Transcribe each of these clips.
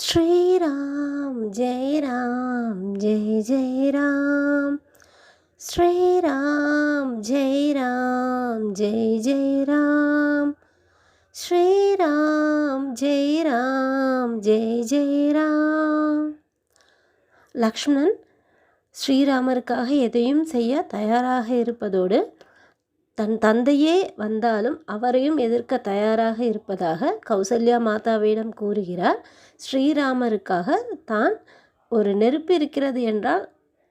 ஸ்ரீராம் ஜெய ராம் ஜெய ஜெய ராம் ஸ்ரீராம் ஜெய ராம் ஜெய ஜெய ராம் ஸ்ரீராம் ஜெய ராம் ஜெய ஜெய ராம் லக்ஷ்மணன் ஸ்ரீராமருக்காக எதையும் செய்ய தயாராக இருப்பதோடு தன் தந்தையே வந்தாலும் அவரையும் எதிர்க்க தயாராக இருப்பதாக கௌசல்யா மாதாவிடம் கூறுகிறார். ஸ்ரீராமருக்காக தான் ஒரு நெருப்பு இருக்கிறது என்றால்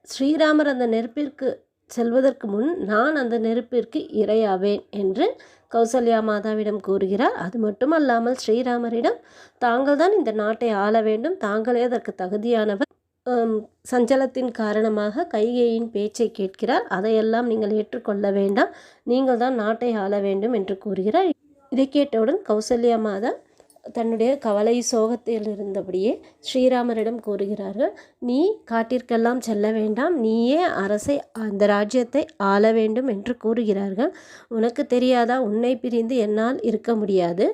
ஸ்ரீராமர் அந்த நெருப்பிற்கு செல்வதற்கு முன் நான் அந்த நெருப்பிற்கு இரையாவேன் என்று கௌசல்யா மாதாவிடம் கூறுகிறார். அது மட்டுமல்லாமல் ஸ்ரீராமரிடம் தாங்கள் தான் இந்த நாட்டை ஆள வேண்டும். தாங்களே அதற்கு தகுதியானவர். சஞ்சலத்தின் காரணமாக கைகேயின் பேச்சை கேட்கிறார். அதையெல்லாம் நீங்கள் ஏற்றுக்கொள்ள வேண்டாம். நீங்கள் தான் நாட்டை ஆள வேண்டும் என்று கூறுகிறார். இதை கேட்டவுடன் கௌசல்யா மாதா தன்னுடைய கவலை சோகத்தில் இருந்தபடியே ஸ்ரீராமரிடம் கூறுகிறார்கள் நீ காட்டிற்கெல்லாம் செல்ல வேண்டாம். நீயே அரசை அந்த ராஜ்யத்தை ஆள வேண்டும் என்று கூறுகிறார்கள். உனக்கு தெரியாதா? உன்னை பிரிந்து என்னால் இருக்க முடியாது.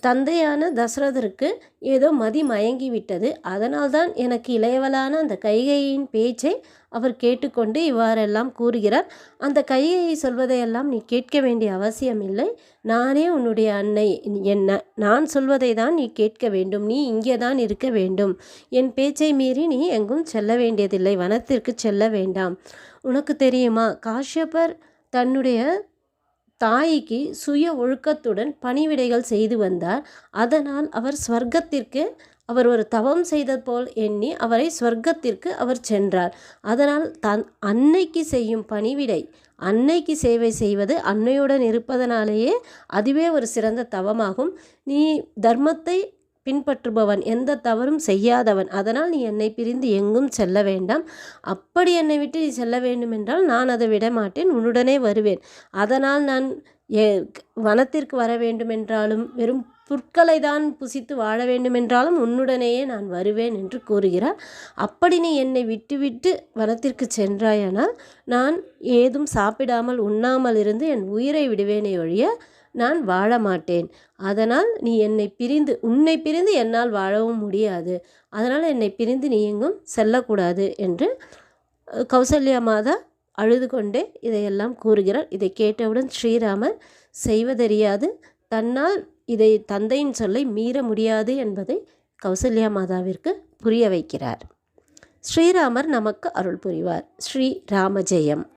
தந்தையான தசரதருக்கு ஏதோ மதி மயங்கிவிட்டது. அதனால்தான் எனக்கு இளையவளான அந்த கைகையின் பேச்சை அவர் கேட்டுக்கொண்டு இவ்வாறெல்லாம் கூறுகிறார். அந்த கைகையை சொல்வதையெல்லாம் நீ கேட்க வேண்டிய அவசியம் இல்லை. நானே உன்னுடைய அன்னை. என்ன நான் சொல்வதை தான் நீ கேட்க வேண்டும். நீ இங்கே தான் இருக்க வேண்டும். என் பேச்சை மீறி நீ எங்கும் செல்ல வேண்டியதில்லை. வனத்திற்கு செல்ல வேண்டாம். உனக்கு தெரியுமா? காஷ்யப்பர் தன்னுடைய தாய்க்கு சுய ஒழுக்கத்துடன் பணிவிடைகள் செய்து வந்தார். அதனால் அவர் ஸ்வர்க்கத்திற்கு அவர் ஒரு தவம் செய்த போல் எண்ணி அவரை ஸ்வர்க்கத்திற்கு அவர் சென்றார். அதனால் தன் அன்னைக்கு செய்யும் பணிவிடை அன்னைக்கு சேவை செய்வது அன்னையுடன் இருப்பதனாலேயே அதுவே ஒரு சிறந்த தவமாகும். நீ தர்மத்தை பின்பற்றுபவன் எந்த தவறும் செய்யாதவன். அதனால் நீ என்னை பிரிந்து எங்கும் செல்ல வேண்டாம். அப்படி என்னை விட்டு நீ செல்ல வேண்டுமென்றால் நான் அதை விட மாட்டேன் உன்னுடனே வருவேன். அதனால் நான் ஏ வனத்திற்கு வர வேண்டுமென்றாலும் வெறும் புற்களை தான் புசித்து வாழ வேண்டுமென்றாலும் உன்னுடனேயே நான் வருவேன் என்று கூறுகிறார். அப்படி நீ என்னை விட்டுவிட்டு வனத்திற்கு சென்றாயானால் நான் ஏதும் சாப்பிடாமல் உண்ணாமல் இருந்து என் உயிரை விடுவேனே ஒழிய நான் வாழ மாட்டேன் அதனால் நீ என்னை பிரிந்து உன்னை பிரிந்து என்னால் வாழவும் முடியாது. அதனால் என்னை பிரிந்து நீ எங்கும் செல்லக்கூடாது என்று கௌசல்யா மாதா அழுது கொண்டே இதையெல்லாம் கூறுகிறார் இதை கேட்டவுடன் ஸ்ரீராமர் செய்வதறியாது தன்னால் இதை தந்தையின் சொல்லை மீற முடியாது என்பதை கௌசல்யா மாதாவிற்கு புரிய வைக்கிறார். ஸ்ரீராமர் நமக்கு அருள் புரிவார். ஸ்ரீ ராமஜெயம்.